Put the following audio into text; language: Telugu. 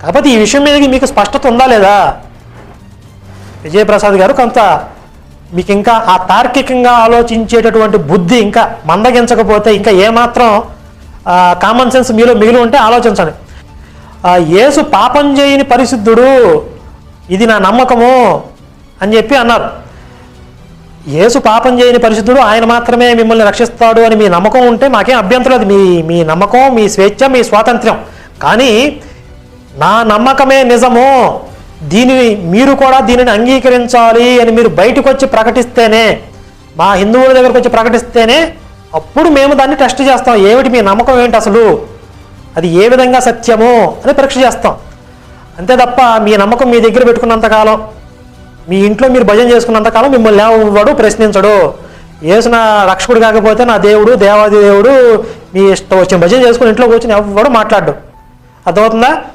కాకపోతే ఈ విషయం మీద మీకు స్పష్టత ఉందా లేదా? విజయప్రసాద్ గారు కొంత మీకు ఇంకా ఆ తార్కికంగా ఆలోచించేటటువంటి బుద్ధి ఇంకా మందగించకపోతే ఇంకా ఏమాత్రం కామన్ సెన్స్ మీలో మిగిలి ఉంటే ఆలోచించండి. యేసు పాపం చేయని పరిశుద్ధుడు ఇది నా నమ్మకము అని చెప్పి అన్నారు. యేసు పాపం చేయని పరిశుద్ధుడు ఆయన మాత్రమే మిమ్మల్ని రక్షిస్తాడు అని మీ నమ్మకం ఉంటే మాకేం అభ్యంతరం అది మీ మీ నమ్మకం మీ స్వేచ్ఛ మీ స్వాతంత్ర్యం. కానీ నా నమ్మకమే నిజము దీనిని మీరు కూడా దీనిని అంగీకరించాలి అని మీరు బయటకు వచ్చి ప్రకటిస్తేనే మా హిందువుల దగ్గరకు వచ్చి ప్రకటిస్తేనే అప్పుడు మేము దాన్ని టెస్ట్ చేస్తాం. ఏమిటి మీ నమ్మకం ఏంటి అసలు? అది ఏ విధంగా సత్యము అని పరీక్ష చేస్తాం. అంతే తప్ప మీ నమ్మకం మీ దగ్గర పెట్టుకున్నంతకాలం మీ ఇంట్లో మీరు భజన చేసుకున్నంతకాలం మిమ్మల్ని ఎవడు ప్రశ్నించడు. యేసు నా రక్షకుడు కాకపోతే నా దేవుడు దేవాది దేవుడు మీ ఇష్టం వచ్చిన భజన చేసుకుని ఇంట్లో కూర్చొని ఎవడు మాట్లాడు అర్థమవుతుందా?